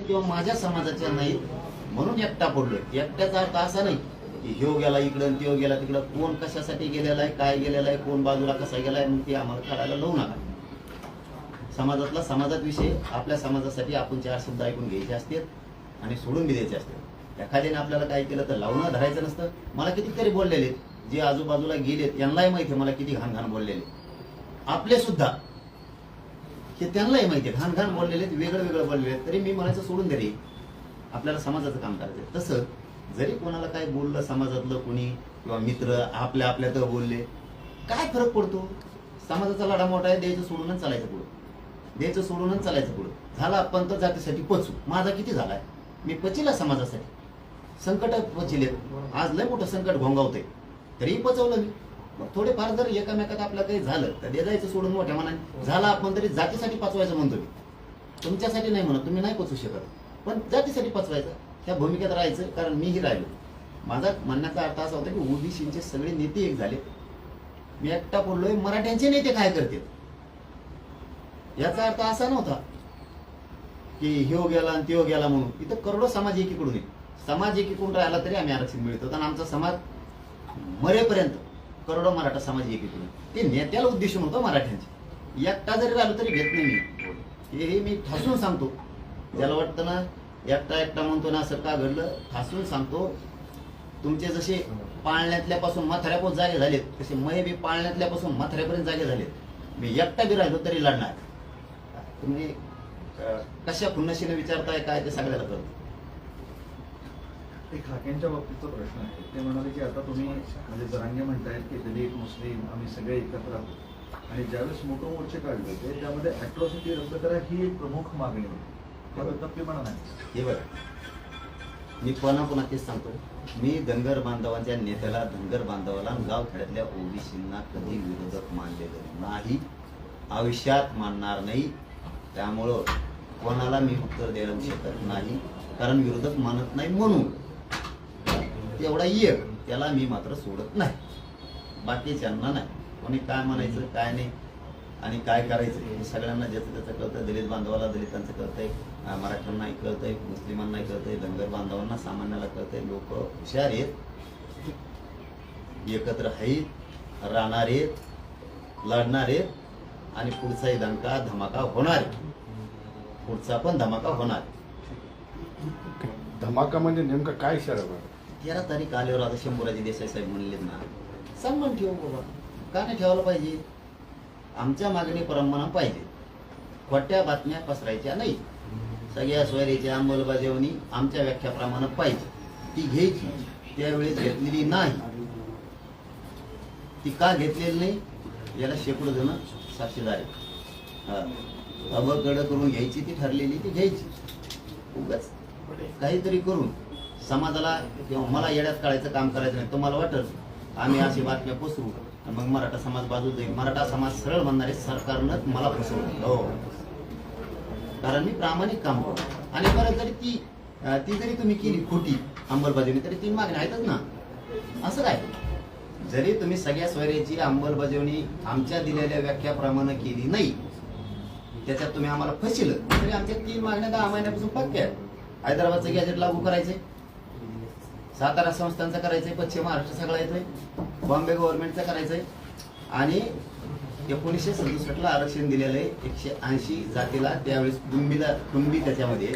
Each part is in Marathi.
किंवा माझ्या समाजाच्या नाहीत म्हणून एकटा पडलोय. एकट्याचा अर्थ असा नाही की ह्यो गेला इकडं आणि त्यो गेला तिकडं. कोण कशासाठी गेलेला आहे काय गेलेला आहे कोण बाजूला कसा गेलाय मग ते आम्हाला काढायला लावू नका. समाजातला समाजात विषय आपल्या समाजासाठी आपण चार शब्द ऐकून घ्यायचे असतात आणि सोडून बी द्यायचे असतात एखाद्याने आपल्याला काय केलं तर लावणं धरायचं नसतं. मला कितीतरी बोललेले आहेत. जे आजूबाजूला गेलेत यांनाही माहिती आहे मला किती घाण घाण बोललेले आपले सुद्धा हे त्यांनाही माहिती आहे घाण घाण बोललेले आहेत, वेगळं वेगळं बोललेले आहेत. तरी मी म्हणायचं सोडून दे रे आपल्याला समाजाचं काम करायचं तसं जरी कोणाला काय बोललं समाजातलं कोणी किंवा मित्र आपल्या आपल्यात बोलले काय फरक पडतो? समाजाचा लढा मोठा आहे द्यायचं सोडूनच चालायचं पुढं. द्यायचं सोडूनच चालायचं पुढं. झाला आपण तर जातीसाठी पचू. माझा किती झालाय? मी पचिला समाजासाठी. संकट पचिले आज लय मोठं संकट घोंगावतंय. तरी पचवलं मी. मग थोडेफार जर एकामेकात आपलं काही झालं तर देजायचं सोडून मोठ्या मनाने. झालं आपण तरी जातीसाठी पचवायचं म्हणतो मी. तुमच्यासाठी नाही म्हणत तुम्ही नाही पचवू शकत. पण जातीसाठी पचवायचं त्या भूमिकेत राहायचं कारण मीही राहिलो. माझा म्हणण्याचा अर्थ असा होता की ओबीसीचे सगळे नेते एक झाले. मी एकटा बोललोय मराठ्यांचे नेते काय करतील? याचा अर्थ असा नव्हता की हो गेला आणि त्यो हो गेला म्हणून. इथं करोडो समाज एकीकडून आहे. समाज एकीकडून राहिला तरी आम्ही आरक्षण मिळतो. आणि आमचा समाज मरेपर्यंत करोडो मराठा समाज एक येतो ते नेत्याला उद्देशून होतं मराठ्यांचे. एकटा जरी राहिलो तरी घेत नाही मी. हे हे मी ठासून सांगतो. ज्याला वाटतं ना एकटा एकटा म्हणतो ना असं का घडलं? ठासून सांगतो. तुमचे जसे पाळण्यातल्यापासून म्हाताऱ्यापासून जागे झालेत तसे मय बी पाळण्यातल्यापासून म्हाताऱ्यापर्यंत जागे झालेत. मी एकटा बी राहिलो तरी लढणार. तुम्ही कशा खुन्नशीने विचारताय काय ते सगळ्याला कळतं. एक हाकेंच्या बाबतीचा प्रश्न आहे. ते म्हणाले की आता तुम्ही म्हणजे जरांगे म्हणतायत की दलित मुस्लिम आम्ही सगळे एकत्र आहोत. आणि ज्यावेळेस मोठे मोर्चे काढले होते त्यामध्ये अॅट्रॉसिटी रद्द करा ही एक प्रमुख मागणी होती. त्याबद्दल ते म्हणा नाही हे बघा. मी पुन्हा पुन्हा तेच सांगतो. मी धनगर बांधवांच्या नेत्याला धनगर बांधवाला गावखेड्यातल्या ओबीसींना कधी विरोधक मानलेलं नाही. आयुष्यात मानणार नाही. त्यामुळं कोणाला मी उत्तर द्यायला शकत नाही. कारण विरोधक मानत नाही म्हणून. तेवढा एक त्याला मी मात्र सोडत नाही. बाकीच्यांना नाही. कोणी काय म्हणायचं काय नाही आणि काय करायचं हे सगळ्यांना ज्याचं त्याचं कळतं दलित बांधवाला दलितांचं कळतंय मराठ्यांनाही कळतंय मुस्लिमांनाही कळतंय धनगर बांधवांना सामान्याला कळतंय. लोक हुशार आहेत एकत्र आहेत राहणार आहेत लढणार आहेत आणि पुढचाही दणका धमाका होणार पुढचा पण धमाका होणार धमाका म्हणजे नेमकं काय इशारा तेरा तारीख आल्यावर आता शंभूराजी देसाई साहेब म्हणलेत ना. सन्मान ठेवू बाबा का नाही ठेवायला पाहिजे. आमच्या मागणीप्रमाणे पाहिजे. खोट्या बातम्या पसरायच्या नाही. सगळ्या सोयरीची अंमलबजावणी आमच्या व्याख्याप्रमाणे पाहिजे. ती घ्यायची. त्यावेळेस घेतलेली नाही. ती का घेतलेली नाही? याला शेकडो जण साक्षीदार आहेत. अबकड करून घ्यायची ती ठरलेली ती घ्यायची. उगाच. काहीतरी करून. समाजाला किंवा मला येड्यात काढायचं काम करायचं नाही तुम्हाला वाटत आम्ही अशी बातम्या पसरू मग मराठा समाज बाजू जाईल मराठा समाज सरळ म्हणणारे सरकारनं मला फसवलं. हो. कारण मी प्रामाणिक काम करतो. आणि परत जरी ती ती जरी तुम्ही केली खोटी अंमलबजावणी तरी तीन मागण्या आहेतच ना. असं काय? जरी तुम्ही सगळ्या स्वैर्याची अंमलबजावणी आमच्या दिलेल्या व्याख्याप्रमाणे केली नाही त्याच्यात तुम्ही आम्हाला फसिलं तरी आमच्या तीन मागण्या दहा महिन्यापासून पक्क्या आहेत. हैदराबादचं गॅजेट लागू करायचे सातारा संस्थांचं करायचंय पश्चिम महाराष्ट्र सगळा येतोय. बॉम्बे गव्हर्नमेंटचं करायचंय. आणि एकोणीसशे सदुसष्टला आरक्षण दिलेलं आहे एकशे ऐंशी जातीला. त्यावेळेस कुंबीला कुंबी त्याच्यामध्ये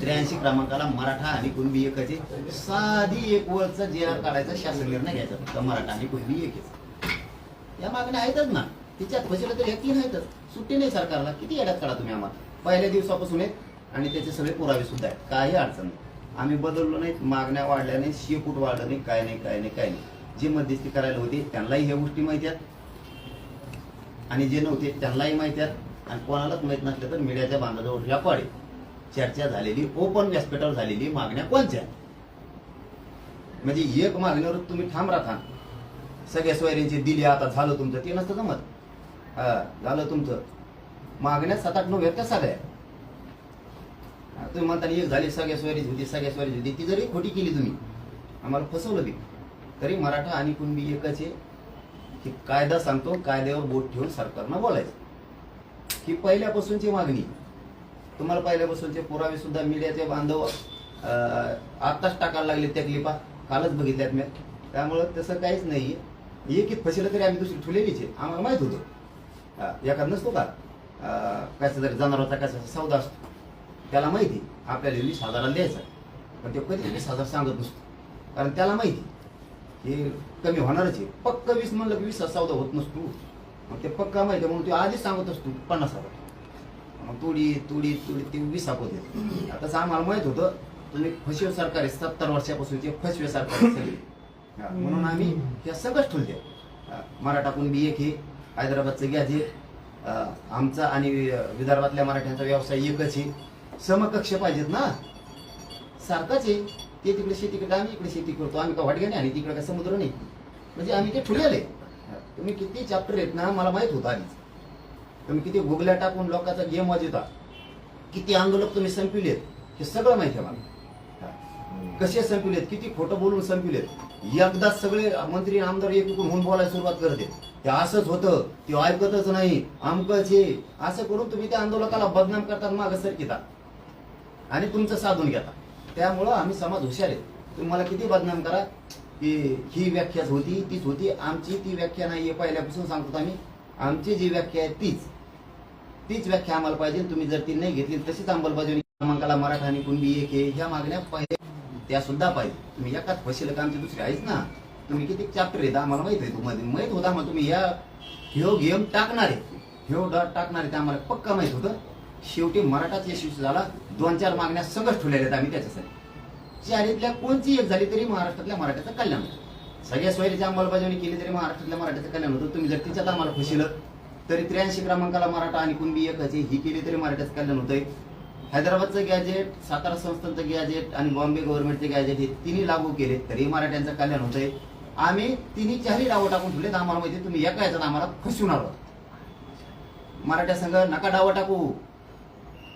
त्र्याऐंशी क्रमांकाला मराठा आणि कुणबी एकाची साधी एक वरचा जे आर काढायचा शासन निर्णय घ्यायचा फक्त मराठा आणि कुणबी एकच. या मागण्या आहेतच ना. तिच्यात फसिलं तर या तीन आहेतच. सुट्टी नाही सरकारला. किती येड्यात काढा तुम्ही आम्हाला? पहिल्या दिवसापासून आहेत आणि त्याचे सगळे पुरावे सुद्धा आहेत. काही अडचण नाही. आम्ही बदललो नाही मागण्या वाढल्या नाही शेपूट वाढलं नाही काय नाही काय नाही काय नाही. जे मध्यस्थी करायला होते त्यांनाही ह्या गोष्टी माहिती आहेत. आणि जे नव्हते त्यांनाही माहिती आहेत. आणि कोणालाच माहीत नसलं तर मीडियाच्या बांधाजवळ रेकॉर्ड आहे चर्चा झालेली ओपन व्यासपीठावर झालेली मागण्या कोणत्या म्हणजे एक मागणीवर तुम्ही ठाम राहा. सगळ्या सोयऱ्यांची दिली आता झालं तुमचं ते नसतं जमत. हा झालं तुमचं. मागण्या सात आठ नऊ व्यक्त्या सगळ्या? तुम्ही म्हणता एक झाली सगळ्या स्वारी होती सगळ्या स्वारी होती. ती जरी खोटी केली तुम्ही आम्हाला फसवलं बी. तरी मराठा आणि कुणबी एकच आहे की कायदा सांगतो कायद्यावर बोट ठेवून सरकारनं बोलायचं. ही पहिल्यापासूनची मागणी. तुम्हाला पहिल्यापासूनचे पुरावे सुद्धा मीडियाचे बांधव आत्ताच टाकायला लागले त्या क्लिपा कालच बघितल्यात मी. त्यामुळं तसं काहीच नाही एक फसिलं तरी आम्ही दुसरी ठेवलेलीच आहे. आम्हाला माहीत होतं. एखाद नसतो का? अं, कसा जरी होता कसा सौदा असतो. त्याला माहिती. आपल्याला वीस हजाराला द्यायचा पण ते कधी वीस हजार सांगत नसतो. कारण त्याला माहिती हे कमी होणारच आहे. पक्क वीस म्हणलं की वीस हजार होत नसतो. मग ते पक्का माहिती आहे म्हणून ते आधीच सांगत असतो पन्नास हजार मग तोडी तोडी तोडी ते वीस होते आता तसं आम्हाला माहीत होतं तुम्ही फसवे सरकार आहे सत्तर वर्षापासूनचे फसवे सरकार आहे सगळे. म्हणून आम्ही हे सगळंच ठेवते मराठाकून बी एक हे हैदराबादचं गॅजेट आमचा आणि विदर्भातल्या मराठ्यांचा व्यवसाय एकच आहे. समकक्ष पाहिजेत ना? सारखाच आहे. ते तिकडे शेती करतो आम्ही इकडे शेती करतो. आम्ही का वाटग्या आणि तिकडे काय समुद्र नाही? म्हणजे आम्ही ते ठुलेले तुम्ही किती चॅप्टर आहेत ना मला माहीत होतं आधीच. तुम्ही किती गुगल्या टाकून लोकांचा गेम वाजवता किती आंदोलक तुम्ही संपविलेत हे सगळं माहिती आहे मला. कसे संपविलेत किती खोटं बोलून संपविलेत एकदा सगळे मंत्री आमदार एक होऊन बोलायला सुरुवात करते. ते असंच होतं ते ऐकतच नाही. आमकच हे. असं करून तुम्ही त्या आंदोलकाला बदनाम करतात मागं सरकिता. आणि तुमचं साधून घेता. त्यामुळं आम्ही समाज हुशार आहे. तुम्ही मला किती बदनाम करा की ही व्याख्याच होती तीच होती. आमची ती व्याख्या नाही आहे पहिल्यापासून सांगतो आम्ही. आमची जी व्याख्या आहे तीच. तीच व्याख्या आम्हाला पाहिजे. तुम्ही जर ती नाही घेतली तशीच अंमलबजावणी क्रमांकाला मराठा आणि कुणबी एक हे ह्या मागण्या पाहिजे. त्या सुद्धा पाहिजे. तुम्ही एकाच फशील का आमची दुसरी आहेच ना. तुम्ही किती चॅप्टर येतात आम्हाला माहीत आहे तुम्हाला. माहीत होता मग तुम्ही. या ह्यो गेम टाकणार. आहे ह्यो डॉट टाकणार आहे ते आम्हाला पक्का माहीत होतं. शेवटी मराठाच यशस्वी झाला. दोन चार मागण्या सगळं ठेवलेल्या आहेत आम्ही त्याच्यासाठी. चारीतल्या कोणती एक झाली तरी महाराष्ट्रातल्या मराठ्याचं कल्याण होतं. सगळ्या सोयरीची अंमलबजावणी केली तरी महाराष्ट्रातल्या मराठ्याचं कल्याण होतं. तुम्ही जर तिच्यात आम्हाला फसिलं तरी त्र्याऐंशी क्रमांकाला मराठा आणि कुणबी एकच ही केली तरी मराठ्याचं कल्याण होतंय. हैदराबादचं गॅजेट सातारा संस्थांचं गॅजेट आणि बॉम्बे गव्हर्नमेंटचे गॅजेट हे तिन्ही लागू केले तरी मराठ्यांचं कल्याण होतंय. आम्ही तिन्ही चारही डावं टाकून ठेवलेत. आम्हाला माहिती आहे, तुम्ही एका याच्यात आम्हाला फसवून आहोत मराठा संघ नका डावं टाकू.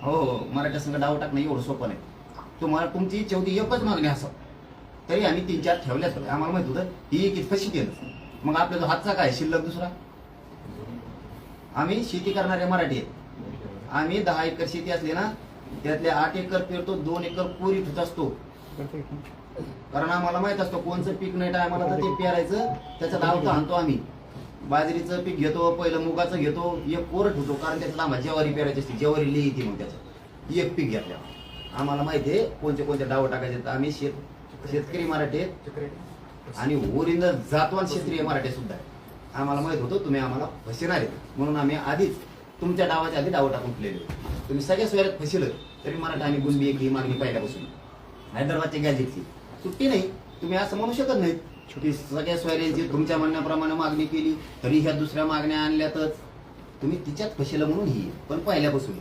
हो हो. मराठ्या संघ डावं टाकणं एवढं सोपं नाही. तुम्हाला तुमची इच्छा होती एकच मागणी असं. तरी आम्ही तीन चार ठेवल्याच आम्हाला माहीत होतं ही एक फशी केलं मग आपल्या जो हातचा काय शिल्लक दुसरा? आम्ही शेती करणारे मराठी आहेत. आम्ही दहा एकर शेती असली ना त्यातले आठ एकर पेरतो दोन एकर कोरी ठुत असतो. कारण आम्हाला माहीत असतो कोणचं पीक नाही टायमाला तर ते पेरायचं त्याचा धावता आणतो आम्ही. बाजरीचं पीक घेतो पहिलं मुगाचं घेतो एक कोरट होतो कारण त्याच्यात आम्हाला ज्वारी पेरायची असते ज्वारी लिही येते मग त्याच्यात. एक पीक घेतल्यावर आम्हाला माहिती आहे कोणते कोणते डाव टाकायचे आहेत. आम्ही शेत शेतकरी मराठी आणि ओरिजिनल जातवान क्षेत्रीय मराठी सुद्धा आहे आम्हाला माहीत होतं तुम्ही आम्हाला फसणार आहेत. म्हणून आम्ही आधीच तुमच्या डावाच्या आधी डाव टाकून होते. तुम्ही सगळ्या सोयऱ्यात फसिलं तरी मराठा आणि गुंबी एक ही मागणी पहिल्यापासून. हैदराबादच्या गॅजेटची. सुट्टी नाही. तुम्ही असं म्हणू शकत नाही की सगळ्या सोयऱ्यांची तुमच्या म्हणण्याप्रमाणे मागणी केली तरी ह्या दुसऱ्या मागण्या आणल्यातच तुम्ही तिच्यात फसेला म्हणून ही. पण पहिल्यापासून.